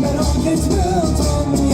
merak etme adam